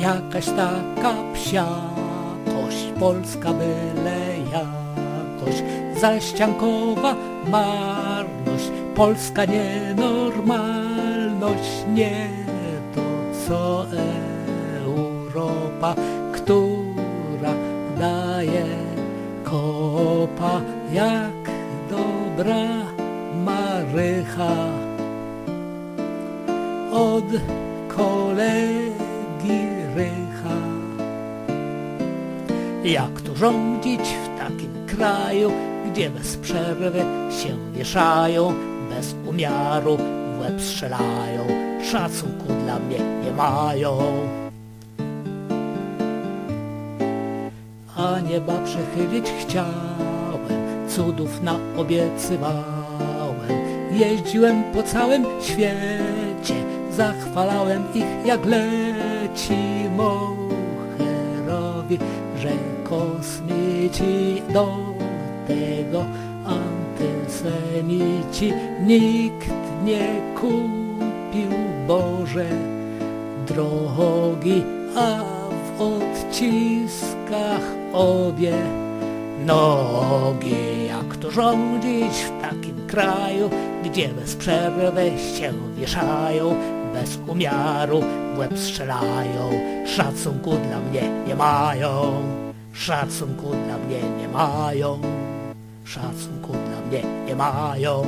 Jakaś taka psiakość, polska byle jakość, zaściankowa marność, polska nienormalność, nie to co Europa, która daje kopa. Jak dobra marycha. Od kolegi Jak tu rządzić w takim kraju, gdzie bez przerwy się wieszają, bez umiaru w łeb strzelają, szacunku dla mnie nie mają. A nieba przechylić chciałem, cudów naobiecywałem. Jeździłem po całym świecie, zachwalałem ich jak leci moherowi, że kosmici do tego antysemici. Nikt nie kupił Boże drogi, a w odciskach obie nogi. Jak to rządzić w takim kraju, gdzie bez przerwy się wieszają, bez umiaru w łeb strzelają, szacunku dla mnie nie mają, szacunku dla mnie nie mają, szacunku dla mnie nie mają.